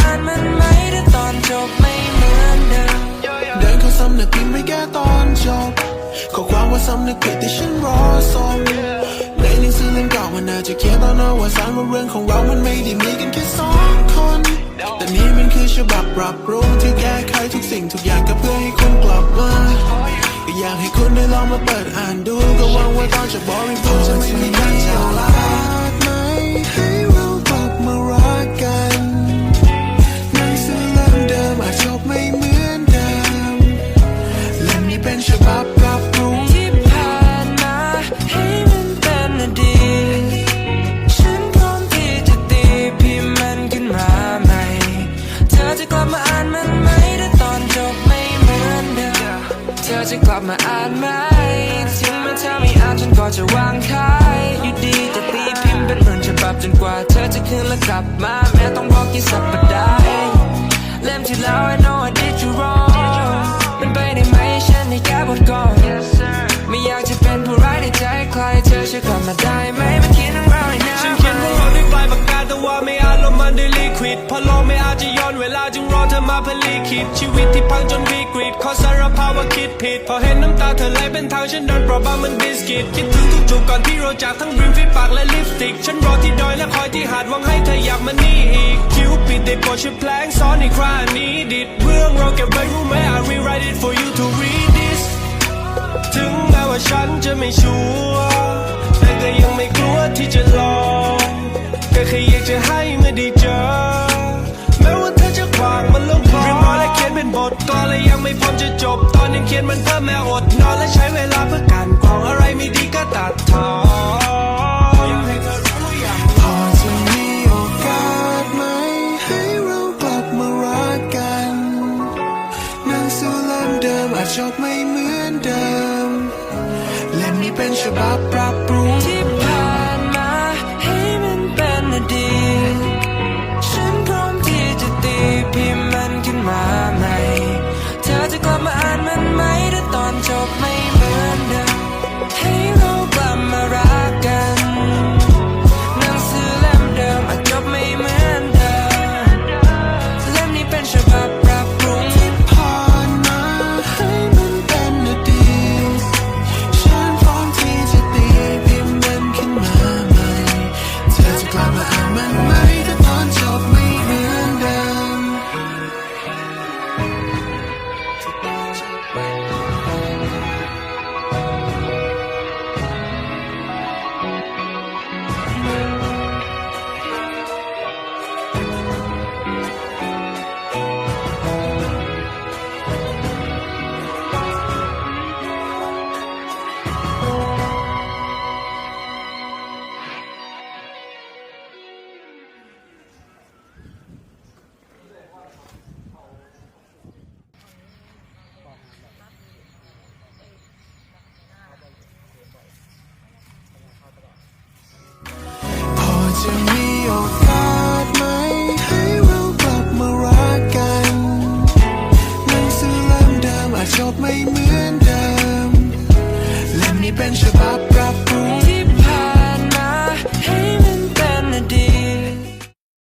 อ่านมันไหมถ้าตอนจบไม่เหมือนเดิม เดินเข้าสำนักพิมไม่แก้ตอนจบขอความว่าสำนักผิดที่ฉันรอส่งในหนังสือเล่มเก่ามันอาจจะเขียนตอนนอวสานว่าเรื่องของเรา มันไม่ได้มีกันแค่สองคน แต่นี่มันคือฉบับปรับปรุงที่แก้ไขทุกสิ่งทุกอย่างก็เพื่อให้คุณกลับมาก็อยากให้คุณได้ลองมาเปิดอ่านดูก็หวังว่าตอนจะบอกไม่พูดจะไม่มีการเช่าลา กว่าเธอจะคืนและกลับมาแม้ต้องบอกกี่สัปดาห์เองเล่มที่แล้ว I know I did you wrong เป็นไปได้ไหมฉันให้แก้บทก่อน ไม่อยากจะเป็นผู้ร้ายในใจใครเธอช่วยกลับมาได้ไหมมาเขียนเรื่องราให้น้าฉันเขียนพวกเราด้วยปลายปากกาแต่ว่าไม่อาจลบมันด้วยลิควิดพอโลกไม่อาจจะย้อนเวลาจึงรอเธอมาเพื่อลีคิดชีวิตที่พังจนวิกฤตขอสารภาพว่าคิดผิด พอเห็นน้ำตาเธอไหลเป็นทางฉันโดนเปราะบางมันบิสกิตคิดถึงทุกจูบก่อนที่เราจากทั้งริมฝีปากและลิปสติกฉันรอ คิดได้โปรดช่วยแพลงซ้อนอีกครานี้ ดิดเรื่องเราเก็บไว้รู้ไหม I rewrite it for you to read this ถึงแม้ว่าฉันจะไม่ชัวร์แต่ก็ยังไม่กลัวที่จะลองก็แค่อยากจะให้เมื่อได้เจอ แม้ว่าเธอจะขวางมันลงคอเรียบร้อยและเขียนเป็นบทก่อนและยังไม่พร้อมจะจบ ตอนยังเขียนมันเพิ่มแม้อดนอนและใช้เวลาเพื่อกา จบไม่เหมือนเดิม และมนี้เป็นฉบับปรับ 有他。